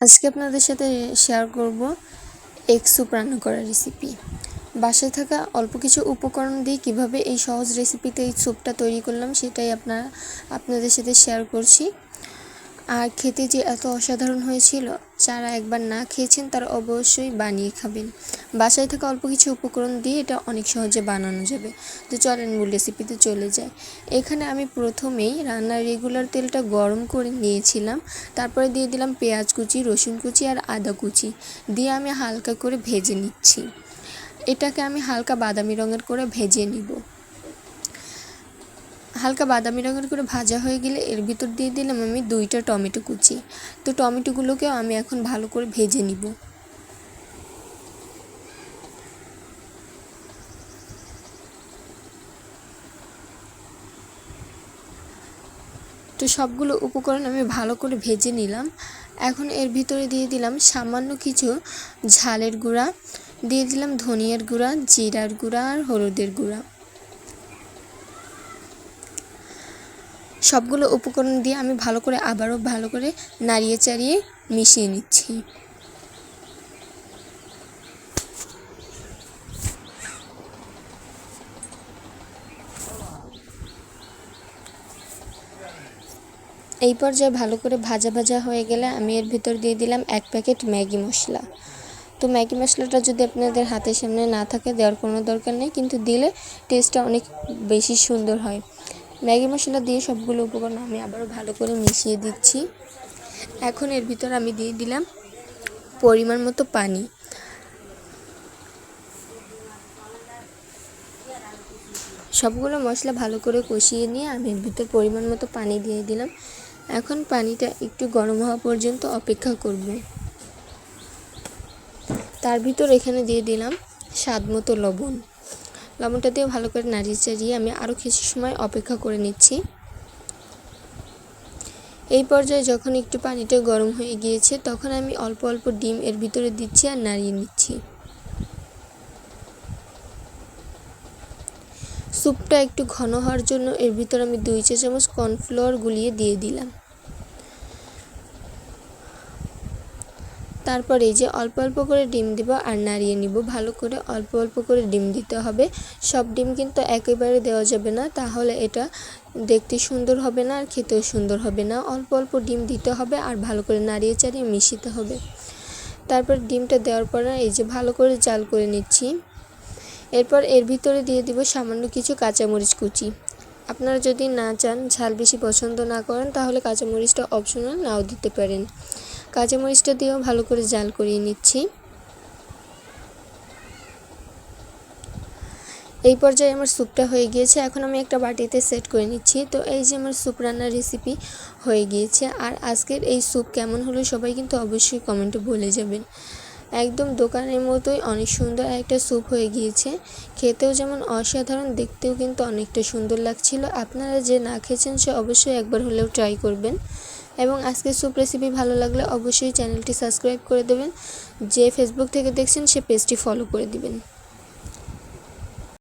আজকে আপনাদের সাথে শেয়ার করব এক স্যুপ রান্না করার রেসিপি বাসায় থাকা অল্প কিছু উপকরণ দিয়ে কীভাবে এই সহজ রেসিপিতে এই স্যুপটা তৈরি করলাম সেটাই আপনারা আপনাদের সাথে শেয়ার করছি। আর খেতে যে এত অসাধারণ হয়েছিল যারা একবার না খেয়েছেন তারা অবশ্যই বানিয়ে খাবেন। বাসায় থাকা অল্প কিছু উপকরণ দিয়ে এটা অনেক সহজে বানানো যাবে। তো চলেন মূল রেসিপিতে চলে যায় এখানে আমি প্রথমেই রান্নার রেগুলার তেলটা গরম করে নিয়েছিলাম। তারপরে দিয়ে দিলাম পেঁয়াজ কুচি, রসুন কুচি আর আদা কুচি। দিয়ে আমি হালকা করে ভেজে নিচ্ছি। এটাকে আমি হালকা বাদামি রঙের করে ভেজে নিব। হালকা বাদামি রঙের করে ভাজা হয়ে গেলে এর ভিতর দিয়ে দিলাম আমি দুইটা টমেটো কুচি। তো টমেটোগুলোকেও আমি এখন ভালো করে ভেজে নিব। তো সবগুলো উপকরণ আমি ভালো করে ভেজে নিলাম। এখন এর ভিতরে দিয়ে দিলাম সামান্য কিছু ঝালের গুঁড়া। দিয়ে দিলাম ধনিয়ার গুঁড়া, জিরার গুঁড়া আর হলুদের গুঁড়া। সবগুলো উপকরণ দিয়ে আমি ভালো করে আবারও ভালো করে নাড়িয়ে চাড়িয়ে মিশিয়ে নিচ্ছি। এই পর্যায়ে ভালো করে ভাজা ভাজা হয়ে গেলে আমি এর ভিতর দিয়ে দিলাম এক প্যাকেট ম্যাগি মশলা। তো ম্যাগি মশলাটা যদি আপনাদের হাতের সামনে না থাকে দেওয়ার কোনো দরকার নেই, কিন্তু দিলে টেস্টটা অনেক বেশি সুন্দর হয়। ম্যাগি মশলা দিয়ে সবগুলো উপকরণ আমি আবারও ভালো করে মিশিয়ে দিচ্ছি। এখন এর ভিতর আমি দিয়ে দিলাম পরিমাণ মতো পানি। সবগুলো মশলা ভালো করে কষিয়ে নিয়ে আমি এর ভিতর পরিমাণ মতো পানি দিয়ে দিলাম। এখন পানিটা একটু গরম হওয়া পর্যন্ত অপেক্ষা করব। তার ভিতর এখানে দিয়ে দিলাম স্বাদ মতো লবণ। লবণটা দিয়ে ভালো করে নাড়িয়ে চাড়িয়ে আমি আরও কিছু সময় অপেক্ষা করে নিচ্ছি। এই পর্যায়ে যখন একটু পানিটা গরম হয়ে গিয়েছে, তখন আমি অল্প অল্প ডিম এর ভিতরে দিচ্ছি আর নাড়িয়ে নিচ্ছি। স্যুপটা একটু ঘন হওয়ার জন্য এর ভিতর আমি দুই চা চামচ কর্নফ্লাওয়ার গুলিয়ে দিয়ে দিলাম। তারপর এই যে অল্প অল্প করে ডিম দিব আর নাড়িয়ে নিব। ভালো করে অল্প অল্প করে ডিম দিতে হবে। সব ডিম কিন্তু একেবারে দেওয়া যাবে না। তাহলে এটা দেখতে সুন্দর হবে না আর খেতেও সুন্দর হবে না। অল্প অল্প ডিম দিতে হবে আর ভালো করে নাড়িয়ে চাড়িয়ে মিশিতে হবে। তারপর ডিমটা দেওয়ার পর এই যে ভালো করে জাল করে নিচ্ছি। এরপর এর ভিতরে দিয়ে দিব সামান্য কিছু কাঁচামরিচ কুচি। আপনারা যদি না চান, ঝাল বেশি পছন্দ না করেন, তাহলে কাঁচামরিচটা অপশনাল নাও দিতে পারেন। কাঁচামরিচটা দিয়েও ভালো করে জাল করিয়ে নিচ্ছি। এই পর্যায়ে আমার স্যুপটা হয়ে গিয়েছে। এখন আমি একটা বাটিতে সেট করে নিচ্ছি। তো এই যে আমার স্যুপ রান্নার রেসিপি হয়ে গিয়েছে। আর আজকের এই স্যুপ কেমন হলো সবাই কিন্তু অবশ্যই কমেন্টে বলে যাবেন। একদম দোকানের মতোই অনেক সুন্দর একটা স্যুপ হয়ে গিয়েছে। খেতেও যেমন অসাধারণ, দেখতেও কিন্তু অনেকটা সুন্দর লাগছিল। আপনারা যে না খেয়েছেন সে অবশ্যই একবার হলেও ট্রাই করবেন। এবং আজকের স্যুপ রেসিপি ভালো লাগলে অবশ্যই চ্যানেলটি সাবস্ক্রাইব করে দেবেন। যে ফেসবুক থেকে দেখছেন সে পেজটি ফলো করে দিবেন।